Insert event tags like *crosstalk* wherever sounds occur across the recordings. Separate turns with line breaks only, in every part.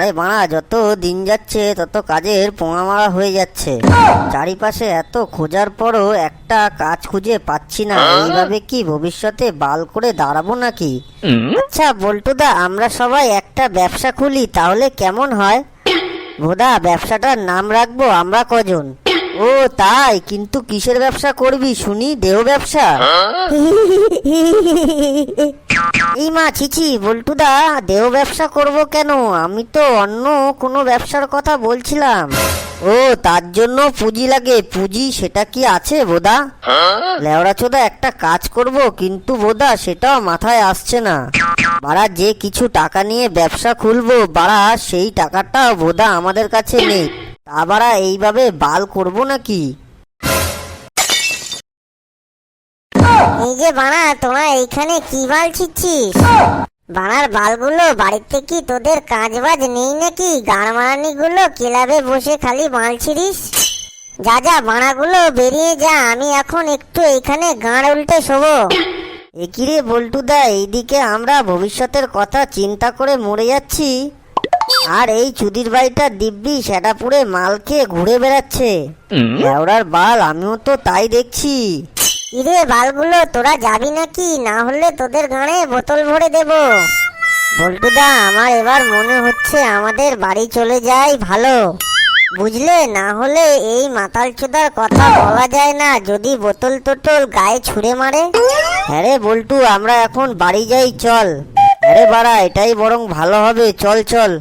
আরে বাড়া যত দিন যাচ্ছে তত কাজের পোঙা মারা হয়ে যাচ্ছে। চারিপাশে এত খোঁজার পরও একটা কাজ খুঁজে পাচ্ছি না। এইভাবে কি ভবিষ্যতে বাল করে দাঁড়াবো নাকি? আচ্ছা বল্টুদা আমরা সবাই একটা ব্যবসা খুলি তাহলে কেমন হয়? ভোদা ব্যবসাটার নাম রাখব আমরা কজন? ও, তাই? কিন্তু কিসের ব্যবসা করবি শুনি? দেহ ব্যবসা? এই মা চিচি বল্টুদা, দেহ ব্যবসা করব কেন? আমি তো অন্য কোনো ব্যবসার কথা বলছিলাম। ও, তার জন্য পুঁজি লাগে। পুঁজি, সেটা কি আছে, বোদা? লেওড়া চোদা, একটা কাজ করব, কিন্তু বোদা, সেটাও মাথায় আসছে না। বাড়া, যে কিছু টাকা নিয়ে ব্যবসা খুলবো, বাড়া, সেই টাকাটা বোদা আমাদের কাছে নেই। তা বাড়া এইভাবে বাল করব নাকি?
এই যে বানা, তোরা এইখানে কি বাল ছিচ্ছিস বানার বালগুলো বাড়িতে কি তোদের কাজ বাজ নেই নাকি? গাড় মারানি গুলো ক্লাবে বসে খালি বাল ছিড়িস? যা যা, বানাগুলো বেরিয়ে যা, আমি এখন একটু এখানে গাঁড় উল্টে শোবো।
একিরে বল্টুদা, এইদিকে আমরা ভবিষ্যতের কথা চিন্তা করে মরে যাচ্ছি। আর এই চুদির বাড়িটা দিব্যি সেটা পুরে মাল খেয়ে ঘুরে বেড়াচ্ছে। লেওড়ার বাল আমিও তো তাই দেখছি।
ইরে বালগুলো তোরা যাবি নাকি? না হলে তোদের গাঁড়ে বোতল ভরে দেব। বল্টুদা আমার এবার মনে হচ্ছে আমাদের বাড়ি চলে যাই ভালো। বুঝলে না হলে এই মাতাল চোদার কথা বলা যায় না যদি বোতল টোটল গায়ে ছুঁড়ে মারে।
হ্যাঁ রে বল্টু আমরা এখন বাড়ি যাই চল। আরে বাড়া এটাই বরং ভালো হবে চল চল।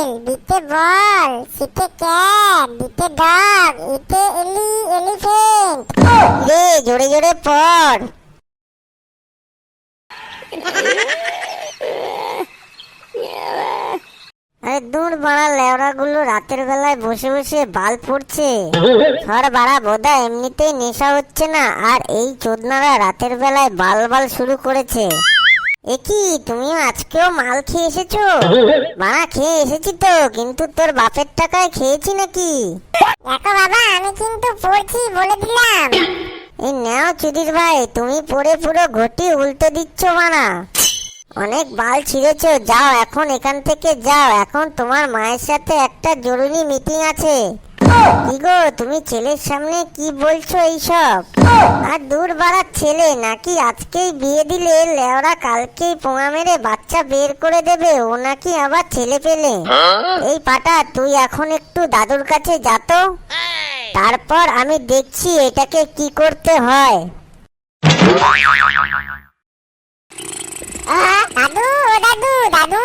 অ্যাপেল দিতে বল সিটে ক্যাট, দিতে ডগ ইতে এলি এলিফ্যান্ট রে, জোরে জোরে পড়। আরে দূর বাড়া লেওড়া গুলো রাতের বেলায় বসে বসে বাল পড়ছে ধর বাড়া বোধা এমনিতেই নেশা হচ্ছে না, আর এই চোদনারা রাতের বেলায় বাল বাল শুরু করেছে। এ কি তুমিও আজকেও মাল খেয়ে এসেছ? *laughs* মারা খেয়ে এসেছি তো কিন্তু তোর বাপের টাকায় খেয়েছি নাকি? দেখো বাবা আমি কিন্তু পড়ছি বলে দিলাম। *coughs* এই নাও চুদির ভাই তুমি পড়ে পুরো ঘটি উল্টে দিচ্ছ মানা। অনেক বাল ছিঁড়েছো যাও এখন এখান থেকে যাও এখন তোমার মায়ের সাথে একটা জরুরি মিটিং আছে। তুমি ছেলের সামনে কি বলছো এইসব? আর দূর বাড়ার ছেলে নাকি আজকেই বিয়ে দিলে লেওরা কালকেই পোঙা মেরে বাচ্চা বের করে দেবে, ও নাকি আবার ছেলে পেলে? এই পাটা, তুই এখন একটু দাদুর কাছে যা তো। তারপর আমি দেখছি এটাকে কি করতে হয়। দাদু দাদু দাদু।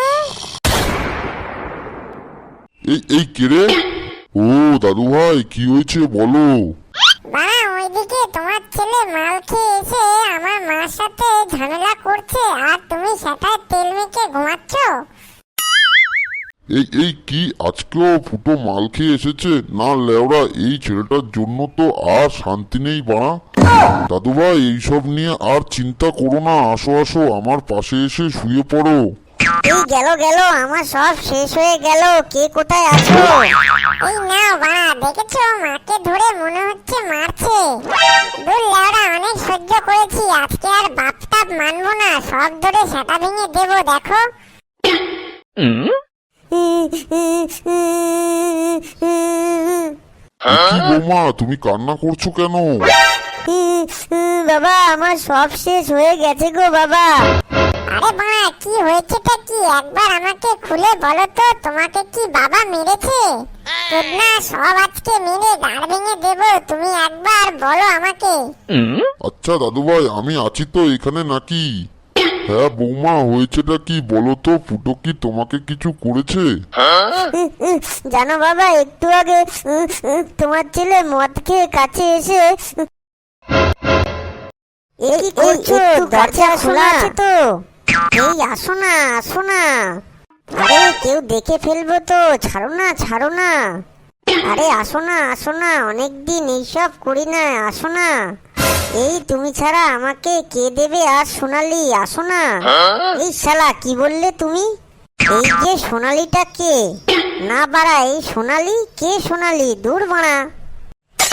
এই কেরে? ও দাদু ভাই কি হয়েছে বলো?
বাবা ওইদিকে তোমার ছেলে মাল খেয়ে এসে আমার মার সাথে ঝামেলা করছে আর তুমি সেটায় তেল মেখে ঘুমাচ্ছ?
এই এই কি আজকেও ফুটো মাল খেয়ে এসেছে? না লেওরা এই ছেলেটার জন্য তো আর শান্তি নেই বাড়া দাদু ভাই এইসব নিয়ে আর চিন্তা করো না আসো আসো আমার পাশে এসে শুয়ে পড়ো।
এই গেল গেল আমার সব শেষ হয়ে গেল। কে কোথায় আছো? এই নাও বাড়া দেখেছ? মাকে ধরে মনে হচ্ছে মারছে। দূর লেওড়া অনেক সহ্য করেছি। আজকে আর বাপ টাপ মানবো না। সব ধরে সেটা ভেঙে দেবো দেখো।
তুমি কান্না করছ কেন?
বাবা আমার সব শেষ হয়ে গেছে গো বাবা। আরে বাবা কি হয়েছেটা কি? একবার আমাকে খুলে বলো তো তোমাকে কি বাবা মেরেছে? না সব আজকে মেরে গাড় ভেঙে দেব তুমি একবার বলো আমাকে।
আচ্ছা দাদু ভাই আমি আছি তো এখানে নাকি? হ্যাঁ বৌমা হয়েছেটা কি বলো তো? ফুটো কি তোমাকে কিছু করেছে?
জানো বাবা একটু আগে তোমার ছেলে মদ খেয়ে কাছে এসে এই করছ? দরজা খোলা। আছে তো। এই, আসো না আসো না। আরে, কেউ দেখে ফেলব তো। ছাড়ো না ছাড়ো না। আরে, আসো না আসো না। এইসব করি না, আসো না। এই, তুমি ছাড়া আমাকে কে দেবে আর সোনালি? আসো না। এই শালা, কি বললে তুমি? এই যে সোনালিটা কে? না বাড়া, এই সোনালি? কে সোনালি? দূর বাড়া।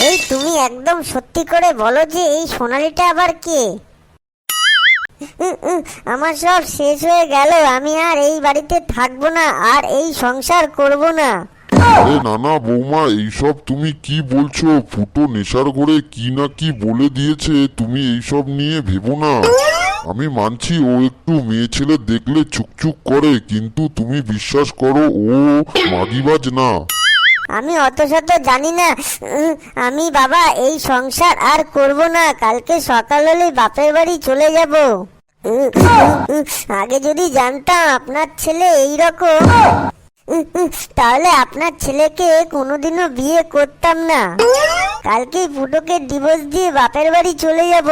এই, তুমি একদম সত্যি করে বলো যে এই সোনালিটা আবার কে? আমার সব শেষ হয়ে গেল আমি আর এই বাড়িতে থাকব না আর এই সংসার করব না।
আরে নানা বৌমা এইসব তুমি কি বলছো? ফুটো নেশার ঘরে কি না কি বলে দিয়েছে তুমি এইসব নিয়ে ভেবো না। আমি মানছি ও একটু মেয়ে ছেলে দেখলে চুকচুক করে কিন্তু তুমি বিশ্বাস করো ও মাগিবাজ না।
আমি অত শত জানি না আমি বাবা এই সংসার আর করব না কালকে সকাল হলেই বাপের বাড়ি চলে যাব। আগে যদি জানতাম আপনার ছেলে এই রকম তাহলে আপনার ছেলেকে কোনোদিনও বিয়ে করতাম না। কালকেই ফুটোকে ডিভোর্স দিয়ে বাপের বাড়ি চলে যাব।